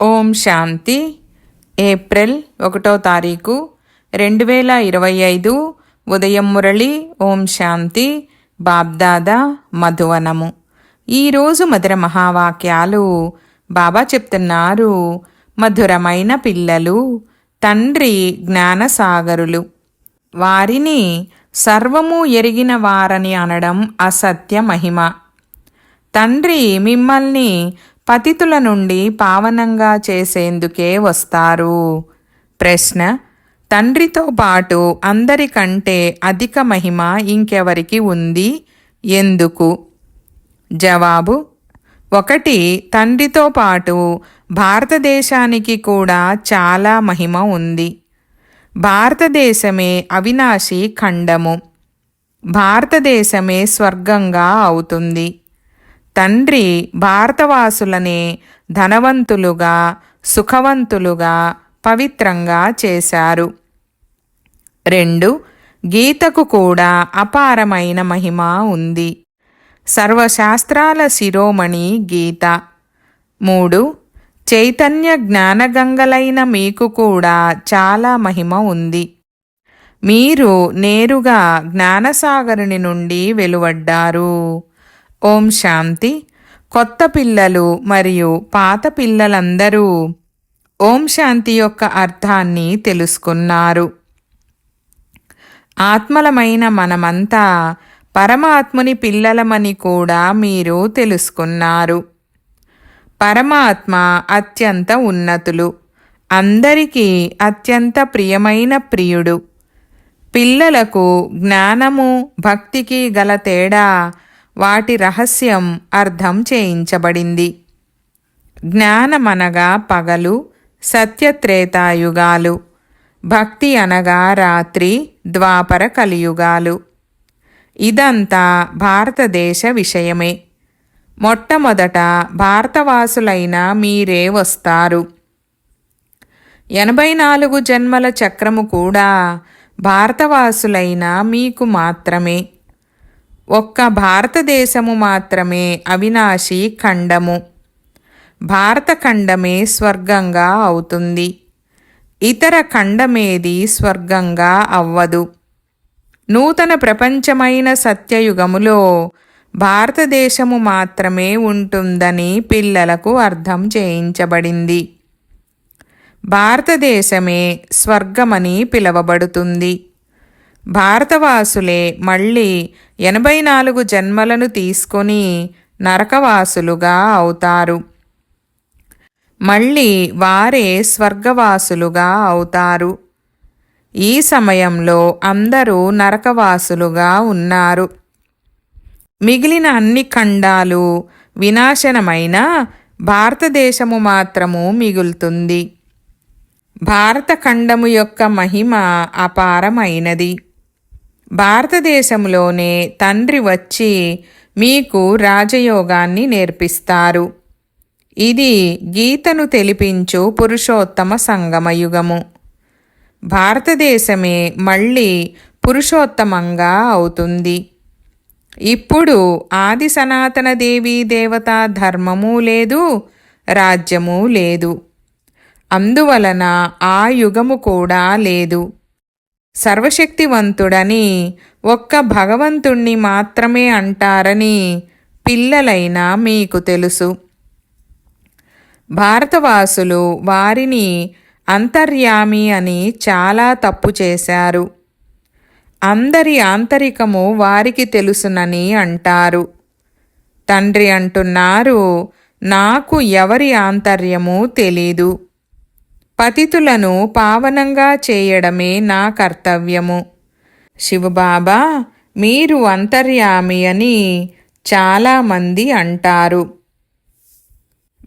ఓం శాంతి. April ఒకటో తారీఖు రెండు వేల ఇరవై ఐదు ఉదయం మురళి ఓం శాంతి బాబ్దాదా మధువనము. ఈరోజు మధుర మహావాక్యాలు బాబా చెప్తున్నారు. మధురమైన పిల్లలు తండ్రి జ్ఞానసాగరులు. వారిని సర్వము ఎరిగిన వారని అనడం అసత్య మహిమ. తండ్రి మిమ్మల్ని పతితుల నుండి పావనంగా చేసేందుకే వస్తారు. ప్రశ్న తండ్రితో పాటు అందరికంటే అధిక మహిమ ఇంకెవరికి ఉంది? ఎందుకు? జవాబు ఒకటి తండ్రితో పాటు భారతదేశానికి కూడా చాలా మహిమ ఉంది. భారతదేశమే అవినాశి ఖండము. భారతదేశమే స్వర్గంగా అవుతుంది. తండ్రి భారతవాసులనే ధనవంతులుగా సుఖవంతులుగా పవిత్రంగా చేశారు. రెండు గీతకు కూడా అపారమైన మహిమ ఉంది. సర్వశాస్త్రాల శిరోమణి గీత. మూడు చైతన్య జ్ఞానగంగలైన మీకు కూడా చాలా మహిమ ఉంది. మీరు నేరుగా జ్ఞానసాగరుని నుండి వెలువడ్డారు. ఓం శాంతి. కొత్త పిల్లలు మరియు పాత పిల్లలందరూ ఓం శాంతి యొక్క అర్థాన్ని తెలుసుకున్నారు. ఆత్మలమైన మనమంతా పరమాత్ముని పిల్లలమని కూడా మీరు తెలుసుకున్నారు. పరమాత్మ అత్యంత ఉన్నతులు. అందరికీ అత్యంత ప్రియమైన ప్రియుడు. పిల్లలకు జ్ఞానము భక్తికి గల తేడా వాటి రహస్యం అర్థం చేయించబడింది. జ్ఞానమనగా పగలు సత్యత్రేతాయుగాలు భక్తి అనగా రాత్రి ద్వాపర కలియుగాలు. ఇదంతా భారతదేశ విషయమే. మొట్టమొదట భారతవాసులైన మీరే వస్తారు. ఎనభై నాలుగు జన్మల చక్రము కూడా భారతవాసులైన మీకు మాత్రమే. ఒక్క భారతదేశము మాత్రమే అవినాశి ఖండము. భారత ఖండమే స్వర్గంగా అవుతుంది. ఇతర ఖండమేది స్వర్గంగా అవ్వదు. నూతన ప్రపంచమైన సత్యయుగములో భారతదేశము మాత్రమే ఉంటుందని పిల్లలకు అర్థం చేయించబడింది. భారతదేశమే స్వర్గమని పిలవబడుతుంది. భారతవాసులే మళ్ళీ ఎనభై నాలుగు జన్మలను తీసుకొని నరకవాసులుగా అవుతారు. మళ్ళీ వారే స్వర్గవాసులుగా అవుతారు. ఈ సమయంలో అందరూ నరకవాసులుగా ఉన్నారు. మిగిలిన అన్ని ఖండాలు వినాశనమైన భారతదేశము మాత్రము మిగులుతుంది. భారత ఖండము యొక్క మహిమ అపారమైనది. భారతదేశంలోనే తండ్రి వచ్చి మీకు రాజయోగాన్ని నేర్పిస్తారు. ఇది గీతను తెలిపించు పురుషోత్తమ సంగమయుగము. భారతదేశమే మళ్ళీ పురుషోత్తమంగా అవుతుంది. ఇప్పుడు ఆది సనాతన దేవీ దేవతా ధర్మము లేదు రాజ్యము లేదు. అందువలన ఆ యుగము కూడా లేదు. సర్వశక్తివంతుడని ఒక్క భగవంతుణ్ణి మాత్రమే అంటారని పిల్లలైనా మీకు తెలుసు. భారతవాసులు వారిని అంతర్యామి అని చాలా తప్పు చేశారు. అందరి ఆంతరికము వారికి తెలుసునని అంటారు. తండ్రి అంటున్నారు నాకు ఎవరి ఆంతర్యము తెలీదు. పతితులను పావనంగా చేయడమే నా కర్తవ్యము. శివబాబా మీరు అంతర్యామి అని చాలామంది అంటారు.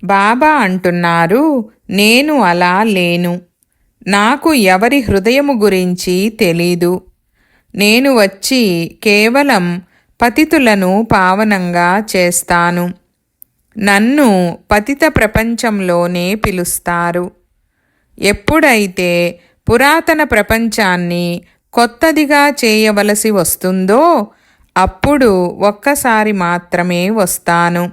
బాబా అంటున్నారు నేను అలా లేను. నాకు ఎవరి హృదయము గురించి తెలీదు. నేను వచ్చి కేవలం పతితులను పావనంగా చేస్తాను. నన్ను పతిత ప్రపంచంలోనే పిలుస్తారు. ఎప్పుడైతే పురాతన ప్రపంచాన్ని కొత్తదిగా చేయవలసి వస్తుందో అప్పుడు ఒక్కసారి మాత్రమే వస్తాను.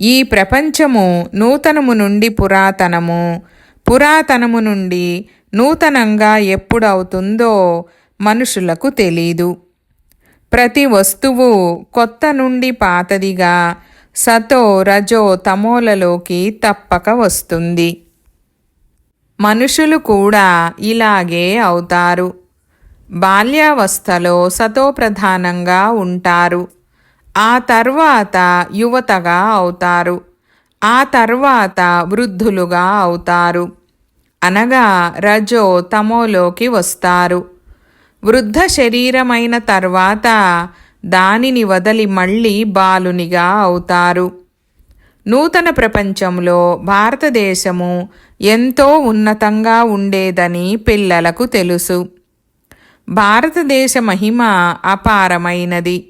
ఈ ప్రపంచము నూతనము నుండి పురాతనము పురాతనము నుండి నూతనంగా ఎప్పుడవుతుందో మనుషులకు తెలీదు. ప్రతి వస్తువు కొత్త నుండి పాతదిగా సతో రజో తమోలలోకి తప్పక వస్తుంది. మనుషులు కూడా ఇలాగే అవుతారు. బాల్యావస్థలో సతోప్రధానంగా ఉంటారు. ఆ తర్వాత యువతగా అవుతారు. ఆ తర్వాత వృద్ధులుగా అవుతారు. అనగా రజో తమోలోకి వస్తారు. వృద్ధ శరీరమైన తర్వాత దానిని వదలి మళ్ళీ బాలునిగా అవుతారు. నూతన ప్రపంచంలో భారతదేశము ఎంతో ఉన్నతంగా ఉండేదని పిల్లలకు తెలుసు. భారతదేశ మహిమ అపారమైనది.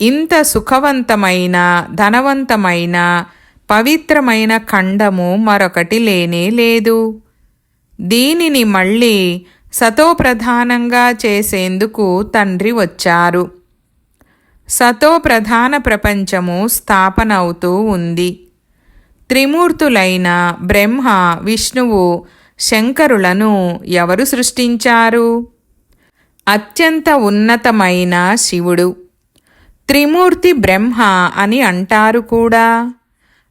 ఇంత సుఖవంతమైన ధనవంతమైన పవిత్రమైన ఖండము మరొకటి లేనే లేదు. దీనిని మళ్ళీ సతోప్రధానంగా చేసేందుకు తండ్రి వచ్చారు. సతో ప్రధాన ప్రపంచము స్థాపన అవుతూ ఉంది. త్రిమూర్తులైన బ్రహ్మ విష్ణువు శంకరులను ఎవరు సృష్టించారు? అత్యంత ఉన్నతమైన శివుడు. త్రిమూర్తి బ్రహ్మ అని అంటారు కూడా.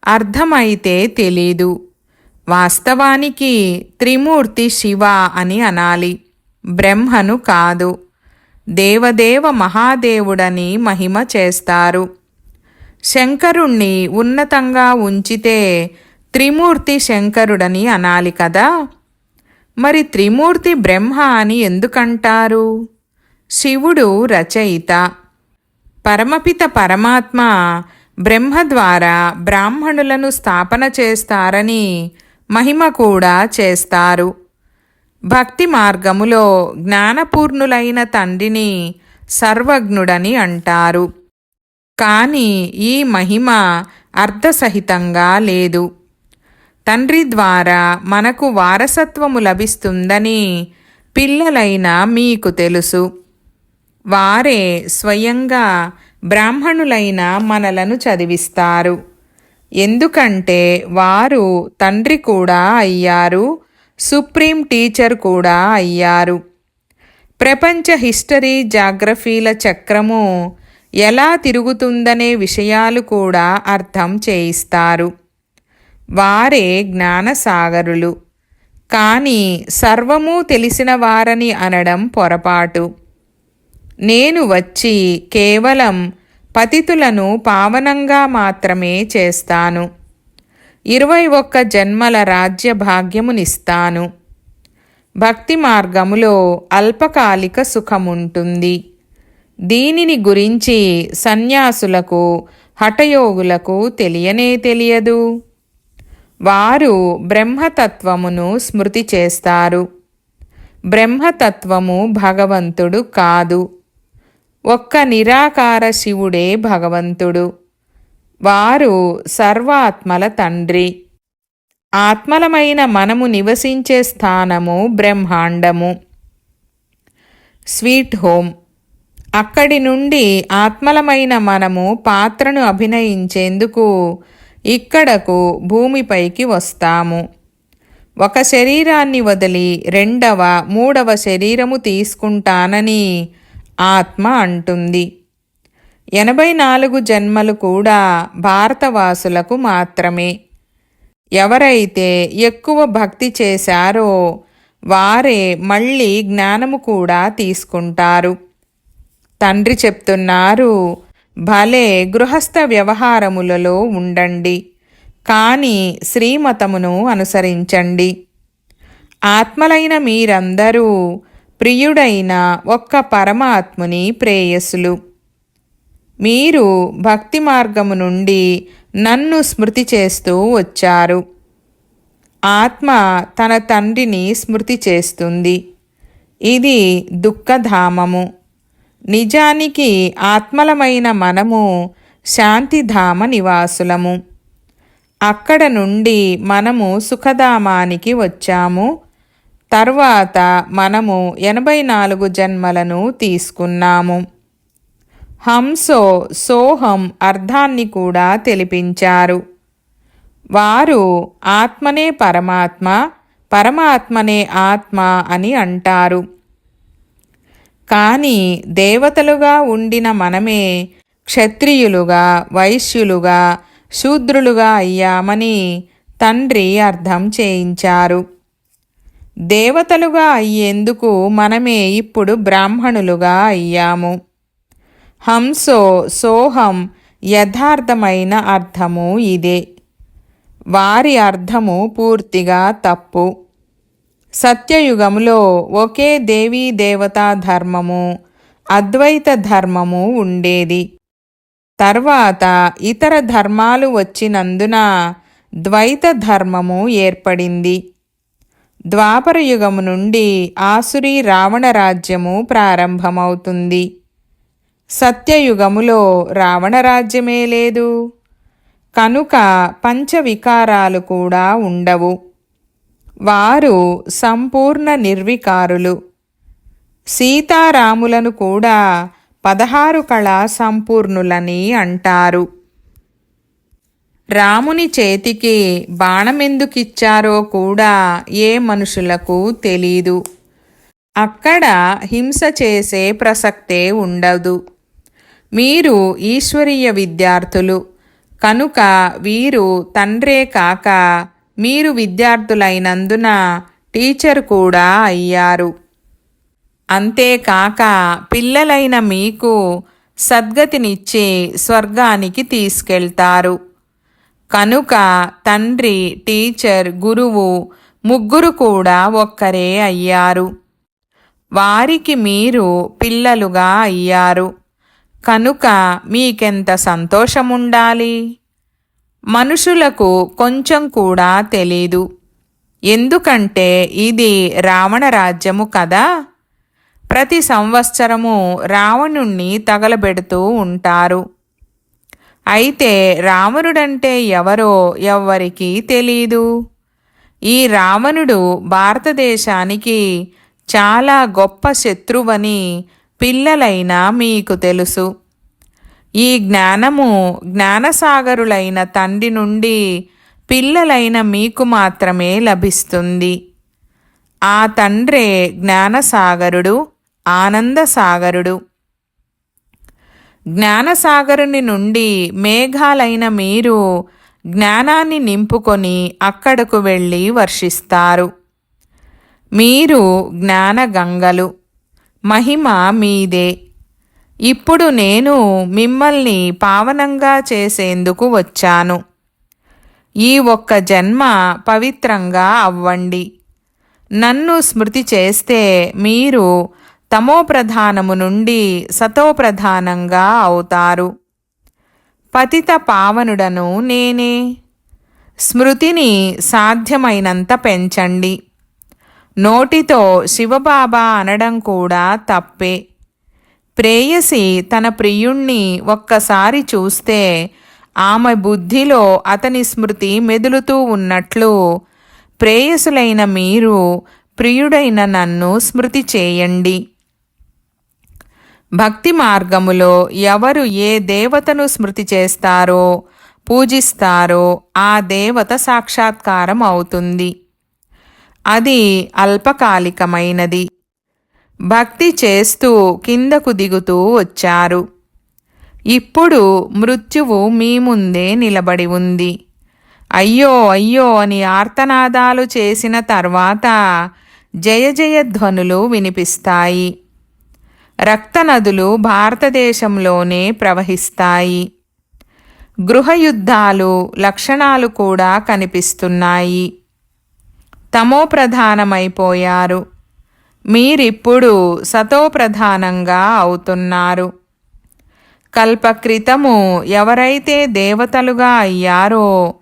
అర్థమైతే తెలీదు. వాస్తవానికి త్రిమూర్తి శివ అని అనాలి. బ్రహ్మను కాదు. దేవదేవ మహాదేవుడని మహిమ చేస్తారు. శంకరుణ్ణి ఉన్నతంగా ఉంచితే త్రిమూర్తి శంకరుడని అనాలి కదా? మరి త్రిమూర్తి బ్రహ్మ అని ఎందుకంటారు? శివుడు రచయిత. పరమపిత పరమాత్మ బ్రహ్మ ద్వారా బ్రాహ్మణులను స్థాపన చేస్తారని మహిమ కూడా చేస్తారు. భక్తి మార్గములో జ్ఞానపూర్ణులైన తండ్రిని సర్వజ్ఞుడని అంటారు. కానీ ఈ మహిమ అర్థసహితంగా లేదు. తండ్రి ద్వారా మనకు వారసత్వము లభిస్తుందని పిల్లలైన మీకు తెలుసు. వారే స్వయంగా బ్రాహ్మణులైన మనలను చదివిస్తారు. ఎందుకంటే వారు తండ్రి కూడా అయ్యారు. సుప్రీం టీచర్ కూడా అయ్యారు. ప్రపంచ హిస్టరీ జాగ్రఫీల చక్రము ఎలా తిరుగుతుందనే విషయాలు కూడా అర్థం చేయిస్తారు. వారే జ్ఞానసాగరులు. కానీ సర్వము తెలిసిన వారని అనడం పొరపాటు. నేను వచ్చి కేవలం పతితులను పావనంగా మాత్రమే చేస్తాను. ఇరవై ఒక్క జన్మల రాజ్య భాగ్యమునిస్తాను. భక్తి మార్గములో అల్పకాలిక సుఖముంటుంది. దీనిని గురించి సన్యాసులకు హఠయోగులకు తెలియనే తెలియదు. వారు బ్రహ్మతత్వమును స్మృతి చేస్తారు. బ్రహ్మతత్వము భగవంతుడు కాదు. ఒక్క నిరాకార శివుడే భగవంతుడు. వారు సర్వాత్మల తండ్రి. ఆత్మలమైన మనము నివసించే స్థానము బ్రహ్మాండము. Sweet home. అక్కడి నుండి ఆత్మలమైన మనము పాత్రను అభినయించేందుకు ఇక్కడకు భూమిపైకి వస్తాము. ఒక శరీరాన్ని వదిలి రెండవ మూడవ శరీరము తీసుకుంటానని ఆత్మ అంటుంది. ఎనభై నాలుగు జన్మలు కూడా భారతవాసులకు మాత్రమే. ఎవరైతే ఎక్కువ భక్తి చేశారో వారే మళ్ళీ జ్ఞానము కూడా తీసుకుంటారు. తండ్రి చెప్తున్నారు భలే గృహస్థ వ్యవహారములలో ఉండండి కానీ శ్రీమతమును అనుసరించండి. ఆత్మలైన మీరందరూ ప్రియుడైన ఒక్క పరమాత్ముని ప్రేయసులు మీరు భక్తి మార్గము నుండి నన్ను స్మృతి చేస్తూ వచ్చారు. ఆత్మ తన తండ్రిని స్మృతి చేస్తుంది. ఇది దుఃఖధామము. నిజానికి ఆత్మలమైన మనము శాంతిధామ నివాసులము. అక్కడ నుండి మనము సుఖధామానికి వచ్చాము. తర్వాత మనము ఎనభై నాలుగు జన్మలను తీసుకున్నాము. హంసో సోహం అర్థాన్ని కూడా తెలిపించారు. వారు ఆత్మనే పరమాత్మ పరమాత్మనే ఆత్మ అని అంటారు. కానీ దేవతలుగా ఉండిన మనమే క్షత్రియులుగా వైశ్యులుగా శూద్రులుగా అయ్యామని తండ్రి అర్థం చేయించారు. దేవతలుగా అయ్యేందుకు మనమే ఇప్పుడు బ్రాహ్మణులుగా అయ్యాము. హంసో సోహం యథార్థమైన అర్థము ఇదే. వారి అర్థము పూర్తిగా తప్పు. సత్యయుగములో ఒకే దేవీ దేవతా ధర్మము అద్వైత ధర్మము ఉండేది. తర్వాత ఇతర ధర్మాలు వచ్చినందున ద్వైత ధర్మము ఏర్పడింది. ద్వాపరయుగము నుండి ఆసురి రావణ రాజ్యము ప్రారంభమవుతుంది. సత్యయుగములో రావణ రాజ్యమే లేదు. కనుక పంచవికారాలు కూడా ఉండవు. వారు సంపూర్ణ నిర్వికారులు. సీతారాములను కూడా పదహారు కళ సంపూర్ణులని అంటారు. రాముని చేతికి బాణమెందుకిచ్చారో కూడా ఏ మనుషులకు తెలీదు. అక్కడ హింస చేసే ప్రసక్తే ఉండదు. మీరు ఈశ్వరీయ విద్యార్థులు. కనుక వీరు తండ్రే కాక మీరు విద్యార్థులైనందున టీచర్ కూడా అయ్యారు. అంతేకాక పిల్లలైన మీకు సద్గతినిచ్చి స్వర్గానికి తీసుకెళ్తారు. కనుక తండ్రి టీచర్ గురువు ముగ్గురు కూడా ఒక్కరే అయ్యారు. వారికి మీరు పిల్లలుగా అయ్యారు. కనుక మీకెంత సంతోషముండాలి? మనుషులకు కొంచెం కూడా తెలీదు. ఎందుకంటే ఇది రావణ రాజ్యము కదా? ప్రతి సంవత్సరము రావణుణ్ణి తగలబెడుతూ ఉంటారు. అయితే రావణుడంటే ఎవరో ఎవ్వరికీ తెలీదు. ఈ రావణుడు భారతదేశానికి చాలా గొప్ప శత్రువని పిల్లలైనా మీకు తెలుసు. ఈ జ్ఞానము జ్ఞానసాగరులైన తండ్రి నుండి పిల్లలైన మీకు మాత్రమే లభిస్తుంది. ఆ తండ్రే జ్ఞానసాగరుడు ఆనందసాగరుడు. జ్ఞానసాగరుని నుండి మేఘాలైన మీరు జ్ఞానాన్ని నింపుకొని అక్కడకు వెళ్ళి వర్షిస్తారు. మీరు జ్ఞానగంగలు. మహిమ మీదే. ఇప్పుడు నేను మిమ్మల్ని పావనంగా చేసేందుకు వచ్చాను. ఈ ఒక్క జన్మ పవిత్రంగా అవ్వండి. నన్ను స్మృతి చేస్తే మీరు తమోప్రధానము నుండి సతోప్రధానంగా అవుతారు. పతిత పావనుడను నేనే. స్మృతిని సాధ్యమైనంత పెంచండి. నోటితో శివబాబా అనడం కూడా తప్పే. ప్రేయసి తన ప్రియుణ్ణి ఒక్కసారి చూస్తే ఆమె బుద్ధిలో అతని స్మృతి మెదులుతూ ఉన్నట్లు ప్రేయసులైన మీరు ప్రియుడైన నన్ను స్మృతి చేయండి. భక్తి మార్గములో ఎవరు ఏ దేవతను స్మృతి చేస్తారో పూజిస్తారో ఆ దేవత సాక్షాత్కారం అవుతుంది. అది అల్పకాలికమైనది. భక్తి చేస్తూ కిందకు దిగుతూ వచ్చారు. ఇప్పుడు మృత్యువు మీ ముందే నిలబడి ఉంది. అయ్యో అయ్యో అని ఆర్తనాదాలు చేసిన తర్వాత జయ జయ ధ్వనులు వినిపిస్తాయి. రక్తనదులు భారతదేశంలోనే ప్రవహిస్తాయి. గృహయుద్ధాలు లక్షణాలు కూడా కనిపిస్తున్నాయి. తమోప్రధానమైపోయారు. మీరిప్పుడు సతోప్రధానంగా అవుతున్నారు. కల్పక్రితము ఎవరైతే దేవతలుగా అయ్యారో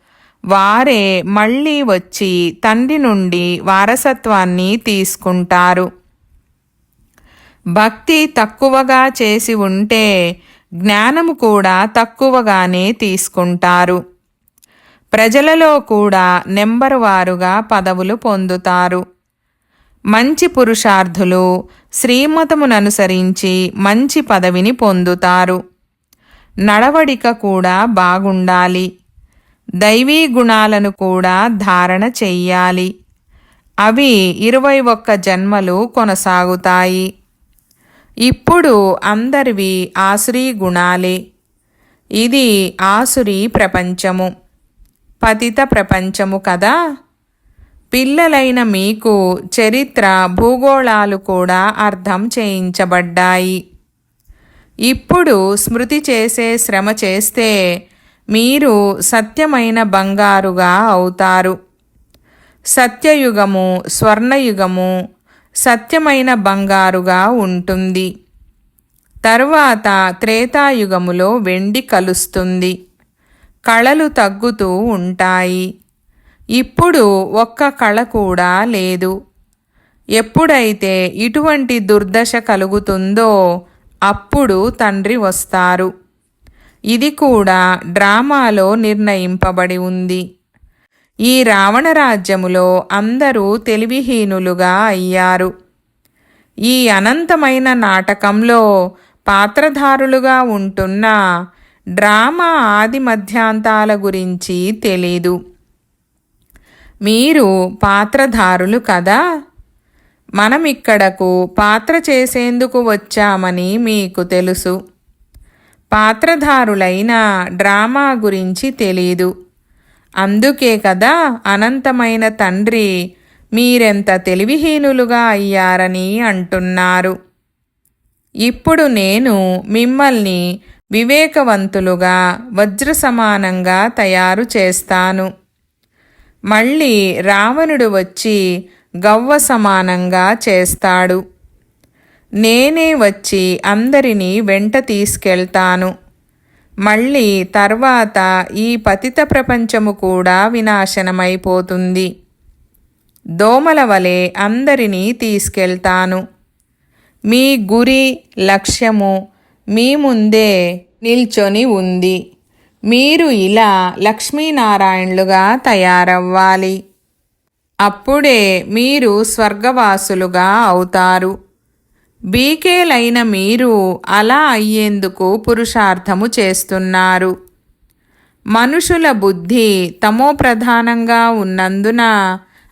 వారే మళ్ళీ వచ్చి తండ్రి నుండి వారసత్వాన్ని తీసుకుంటారు. భక్తి తక్కువగా చేసి ఉంటే జ్ఞానము కూడా తక్కువగానే తీసుకుంటారు. ప్రజలలో కూడా నెంబరు వారుగా పదవులు పొందుతారు. మంచి పురుషార్థులు శ్రీమతముననుసరించి మంచి పదవిని పొందుతారు. నడవడిక కూడా బాగుండాలి. దైవీ గుణాలను కూడా ధారణ చెయ్యాలి. అవి ఇరవై ఒక్క జన్మలు కొనసాగుతాయి. ఇప్పుడు అందరివి ఆసురీ గుణాలే. ఇది ఆసురీ ప్రపంచము. పతిత ప్రపంచము కదా? పిల్లలైన మీకు చరిత్ర భూగోళాలు కూడా అర్థం చేయించబడ్డాయి. ఇప్పుడు స్మృతి చేసే శ్రమ చేస్తే మీరు సత్యమైన బంగారుగా అవుతారు. సత్యయుగము స్వర్ణయుగము సత్యమైన బంగారుగా ఉంటుంది. తరువాత త్రేతాయుగములో వెండి కలుస్తుంది. కళలు తగ్గుతూ ఉంటాయి. ఇప్పుడు ఒక్క కళ కూడా లేదు. ఎప్పుడైతే ఇటువంటి దుర్దశ కలుగుతుందో అప్పుడు తండ్రి వస్తారు. ఇది కూడా డ్రామాలో నిర్ణయింపబడి ఉంది. ఈ రావణ రాజ్యములో అందరూ తెలివిహీనులుగా అయ్యారు. ఈ అనంతమైన నాటకంలో పాత్రధారులుగా ఉంటున్న డ్రామా ఆది మధ్యాంతాల గురించి తెలీదు. మీరు పాత్రధారులు కదా? మనం ఇక్కడకు పాత్ర చేసేందుకు వచ్చామని మీకు తెలుసు. పాత్రధారులైన డ్రామా గురించి తెలీదు. అందుకే కదా అనంతమైన తండ్రి మీరెంత తెలివిహీనులుగా అయ్యారని అంటున్నారు. ఇప్పుడు నేను మిమ్మల్ని వివేకవంతులుగా వజ్ర సమానంగా తయారు చేస్తాను. మళ్ళీ రావణుడు వచ్చి గవ్వ సమానంగా చేస్తాడు. నేనే వచ్చి అందరినీ వెంట తీసుకెళ్తాను. మళ్ళీ తర్వాత ఈ పతిత ప్రపంచము కూడా వినాశనమైపోతుంది. దోమల వలె అందరినీ తీసుకెళ్తాను. మీ గురి లక్ష్యము మీ ముందే నిల్చొని ఉంది. మీరు ఇలా లక్ష్మీనారాయణులుగా తయారవ్వాలి. అప్పుడే మీరు స్వర్గవాసులుగా అవుతారు. బీకేలైన మీరు అలా అయ్యేందుకు పురుషార్థము చేస్తున్నారు. మనుషుల బుద్ధి తమో ప్రధానంగా ఉన్నందున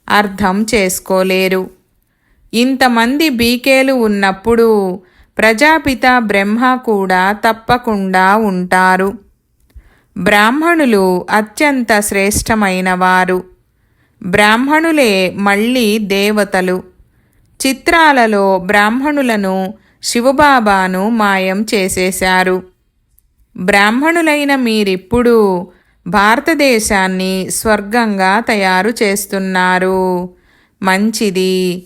అర్థం చేసుకోలేరు. ఇంతమంది బీకేలు ఉన్నప్పుడు ప్రజాపిత బ్రహ్మ కూడా తప్పకుండా ఉంటారు. బ్రాహ్మణులు అత్యంత శ్రేష్టమైన వారు బ్రాహ్మణులే మళ్ళీ దేవతలు. చిత్రాలలో బ్రాహ్మణులను శివబాబాను మాయం చేసేశారు. బ్రాహ్మణులైన మీరిప్పుడు భారతదేశాన్ని స్వర్గంగా తయారు చేస్తున్నారు. మంచిది.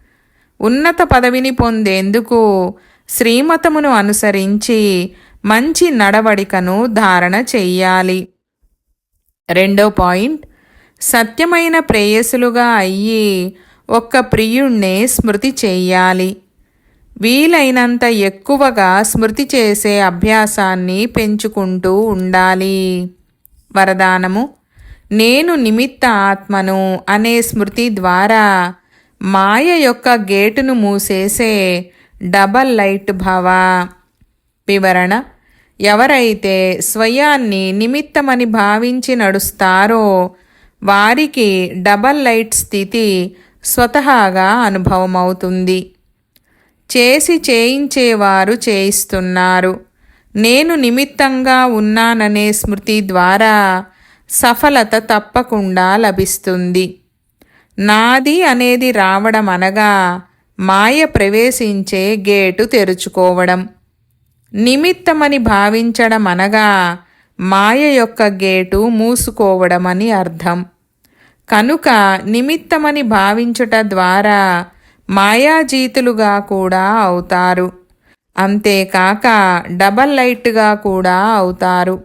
ఉన్నత పదవిని పొందేందుకు శ్రీమతమును అనుసరించి మంచి నడవడికను ధారణ చెయ్యాలి. రెండో పాయింట్. సత్యమైన ప్రేయసులుగా అయ్యి ఒక్క ప్రియుణ్ణే స్మృతి చెయ్యాలి. వీలైనంత ఎక్కువగా స్మృతి చేసే అభ్యాసాన్ని పెంచుకుంటూ ఉండాలి. వరదానము. నేను నిమిత్త ఆత్మను అనే స్మృతి ద్వారా మాయ యొక్క గేటును మూసేసే డబల్ లైట్ భవ. వివరణ ఎవరైతే స్వయాన్ని నిమిత్తమని భావించి నడుస్తారో వారికి డబల్ లైట్ స్థితి స్వతహాగా అనుభవమవుతుంది. చేసి చేయించేవారు చేయిస్తున్నారు. నేను నిమిత్తంగా ఉన్నాననే స్మృతి ద్వారా సఫలత తప్పకుండా లభిస్తుంది. నాది అనేది రావడం అనగా మాయ ప్రవేశించే గేటు తెరుచుకోవడం. నిమిత్తమని భావించడం అనగా మాయ యొక్క గేటు మూసుకోవడమని అర్థం. కనుక నిమిత్తమని భావించుట ద్వారా మాయాజీతులుగా కూడా అవుతారు. అంతేకాక డబల్ లైట్గా కూడా అవుతారు.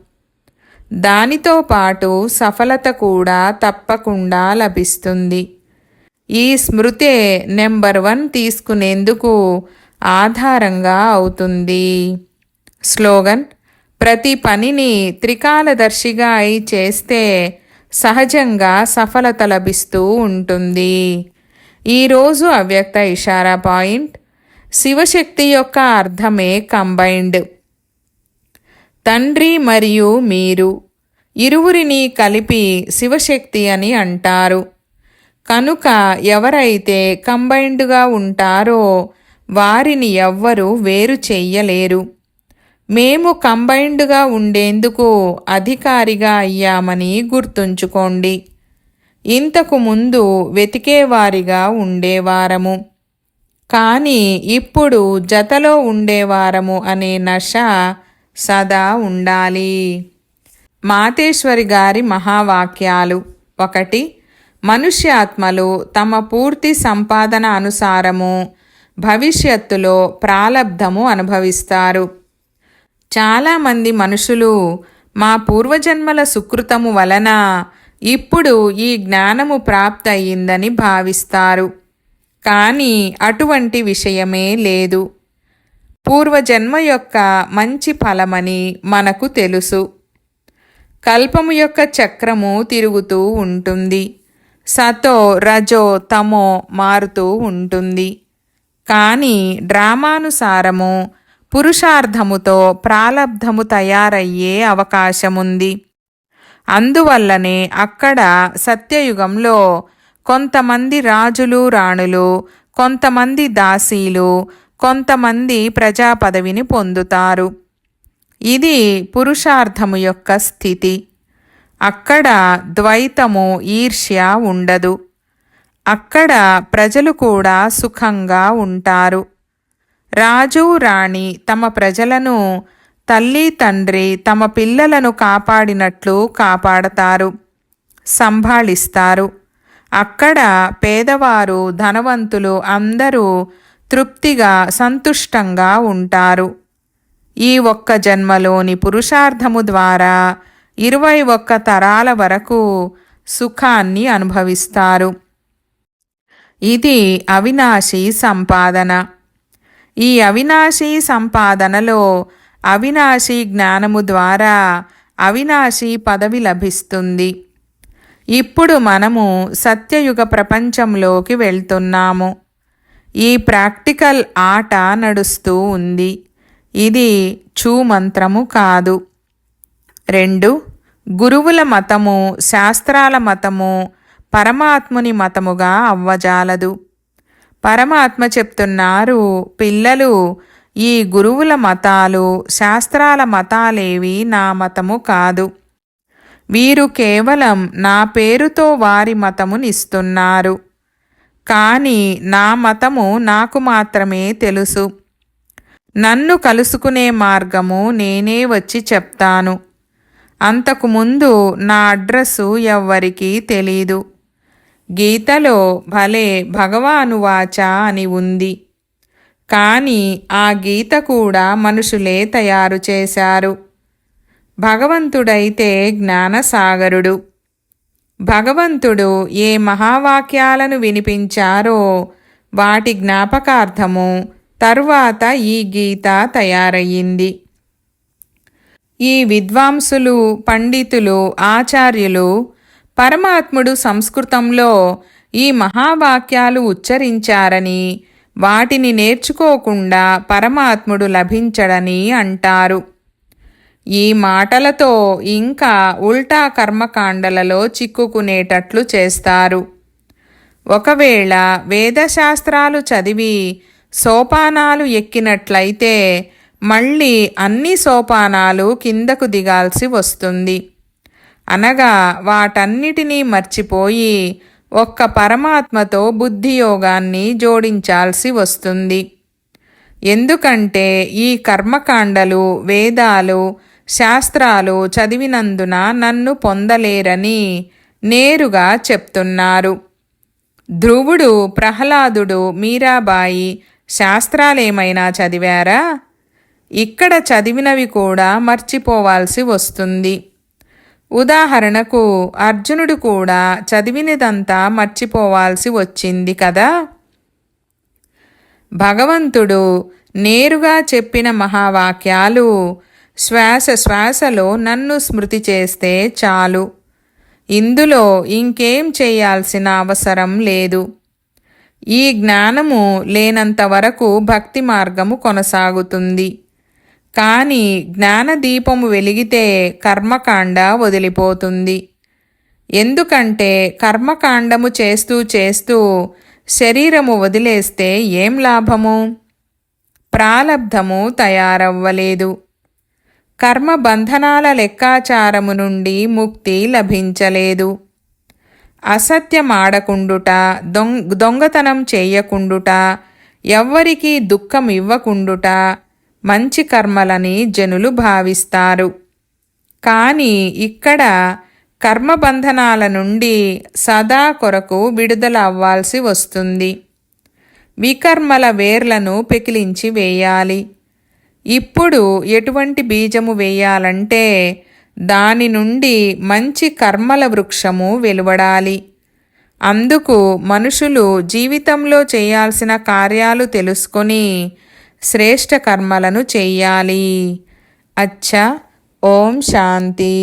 దానితో పాటు సఫలత కూడా తప్పకుండా లభిస్తుంది. ఈ స్మృతే నెంబర్ వన్ తీసుకునేందుకు ఆధారంగా అవుతుంది. స్లోగన్ ప్రతి పనిని త్రికాలదర్శిగా అయి చేస్తే సహజంగా సఫలత లభిస్తూ ఉంటుంది. ఈరోజు అవ్యక్త ఇషారా పాయింట్ శివశక్తి యొక్క అర్థమే కంబైండ్ తండ్రి మరియు మీరు ఇరువురిని కలిపి శివశక్తి అని అంటారు. కనుక ఎవరైతే కంబైండ్గా ఉంటారో వారిని ఎవ్వరూ వేరు చెయ్యలేరు. మేము కంబైండ్గా ఉండేందుకు అధికారిగా అయ్యామని గుర్తుంచుకోండి. ఇంతకు ముందు వెతికేవారిగా ఉండేవారము. కానీ ఇప్పుడు జతలో ఉండేవారము అనే నష సదా ఉండాలి. మాతేశ్వరి గారి మహావాక్యాలు ఒకటి మనుష్యాత్మలు తమ పూర్తి సంపాదన అనుసారము భవిష్యత్తులో ప్రాలబ్ధము అనుభవిస్తారు. చాలామంది మనుషులు మా పూర్వజన్మల సుకృతము వలన ఇప్పుడు ఈ జ్ఞానము ప్రాప్తయిందని భావిస్తారు. కానీ అటువంటి విషయమే లేదు. పూర్వజన్మ యొక్క మంచి ఫలమని మనకు తెలుసు. కల్పము యొక్క చక్రము తిరుగుతూ ఉంటుంది. సతో రజో తమో మారుతూ ఉంటుంది. కానీ డ్రామానుసారము పురుషార్థముతో ప్రాలబ్ధము తయారయ్యే అవకాశముంది. అందువల్లనే అక్కడ సత్యయుగంలో కొంతమంది రాజులు రాణులు కొంతమంది దాసీలు కొంతమంది ప్రజా పదవిని పొందుతారు. ఇది పురుషార్థము యొక్క స్థితి. అక్కడ ద్వైతము ఈర్ష్య ఉండదు. అక్కడ ప్రజలు కూడా సుఖంగా ఉంటారు. రాజు రాణి తమ ప్రజలను తల్లి తండ్రి తమ పిల్లలను కాపాడినట్లు కాపాడతారు సంభాళిస్తారు. అక్కడ పేదవారు ధనవంతులు అందరూ తృప్తిగా సంతుష్టంగా ఉంటారు. ఈ ఒక్క జన్మలోని పురుషార్థము ద్వారా ఇరవై ఒక్క తరాల వరకు సుఖాన్ని అనుభవిస్తారు. ఇది అవినాశి సంపాదన. ఈ అవినాశి సంపాదనలో అవినాశి జ్ఞానము ద్వారా అవినాశి పదవి లభిస్తుంది. ఇప్పుడు మనము సత్యయుగ ప్రపంచంలోకి వెళ్తున్నాము. ఈ ప్రాక్టికల్ ఆట నడుస్తూ ఉంది. ఇది చూమంత్రము కాదు. రెండు గురువుల మతము శాస్త్రాల మతము పరమాత్ముని మతముగా అవ్వజాలదు. పరమాత్మ చెప్తున్నారు పిల్లలు ఈ గురువుల మతాలు శాస్త్రాల మతాలేవి నా మతము కాదు. వీరు కేవలం నా పేరుతో వారి మతమునిస్తున్నారు. కానీ నా మతము నాకు మాత్రమే తెలుసు. నన్ను కలుసుకునే మార్గము నేనే వచ్చి చెప్తాను. అంతకుముందు నా అడ్రస్సు ఎవ్వరికీ తెలీదు. గీతలో భలే భగవానువాచ అని ఉంది. కానీ ఆ గీత కూడా మనుషులే తయారు చేశారు. భగవంతుడైతే జ్ఞానసాగరుడు. భగవంతుడు ఏ మహావాక్యాలను వినిపించారో వాటి జ్ఞాపకార్థము తరువాత ఈ గీత తయారయ్యింది. ఈ విద్వాంసులు పండితులు ఆచార్యులు పరమాత్ముడు సంస్కృతంలో ఈ మహావాక్యాలు ఉచ్చరించారని వాటిని నేర్చుకోకుండా పరమాత్ముడు లభించడని అంటారు. ఈ మాటలతో ఇంకా ఉల్టా కర్మకాండలలో చిక్కుకునేటట్లు చేస్తారు. ఒకవేళ వేదశాస్త్రాలు చదివి సోపానాలు ఎక్కినట్లయితే మళ్ళీ అన్ని సోపానాలు కిందకు దిగాల్సి వస్తుంది. అనగా వాటన్నిటినీ మర్చిపోయి ఒక్క పరమాత్మతో బుద్ధియోగాన్ని జోడించాల్సి వస్తుంది. ఎందుకంటే ఈ కర్మకాండలు వేదాలు శాస్త్రాలు చదివినందున నన్ను పొందలేరని నేరుగా చెప్తున్నారు. ధ్రువుడు ప్రహ్లాదుడు మీరాబాయి శాస్త్రాలేమైనా చదివారా? ఇక్కడ చదివినవి కూడా మర్చిపోవాల్సి వస్తుంది. ఉదాహరణకు అర్జునుడు కూడా చదివినదంతా మర్చిపోవాల్సి వచ్చింది కదా? భగవంతుడు నేరుగా చెప్పిన మహావాక్యాలు శ్వాస శ్వాసలో నన్ను స్మృతి చేస్తే చాలు. ఇందులో ఇంకేం చేయాల్సిన అవసరం లేదు. ఈ జ్ఞానము లేనంత వరకు భక్తి మార్గము కొనసాగుతుంది. కానీ జ్ఞానదీపము వెలిగితే కర్మకాండ వదిలిపోతుంది. ఎందుకంటే కర్మకాండము చేస్తూ చేస్తూ శరీరము వదిలేస్తే ఏం లాభము? ప్రాలబ్ధము తయారవ్వలేదు. కర్మ బంధనాల లెక్కాచారము నుండి ముక్తి లభించలేదు. అసత్యమాడకుండుట దొంగ దొంగతనం చేయకుండుట ఎవ్వరికీ దుఃఖం ఇవ్వకుండుట మంచి కర్మలని జనులు భావిస్తారు. కానీ ఇక్కడ కర్మబంధనాల నుండి సదా కొరకు విడుదల అవ్వాల్సి వస్తుంది. వికర్మల వేర్లను పెకిలించి వేయాలి. ఇప్పుడు ఎటువంటి బీజము వేయాలంటే దాని నుండి మంచి కర్మల వృక్షము వెలువడాలి. అందుకు మనుషులు జీవితంలో చేయాల్సిన కార్యాలు తెలుసుకొని శ్రేష్ట కర్మలను చెయ్యాలి. అచ్చ. ఓం శాంతి.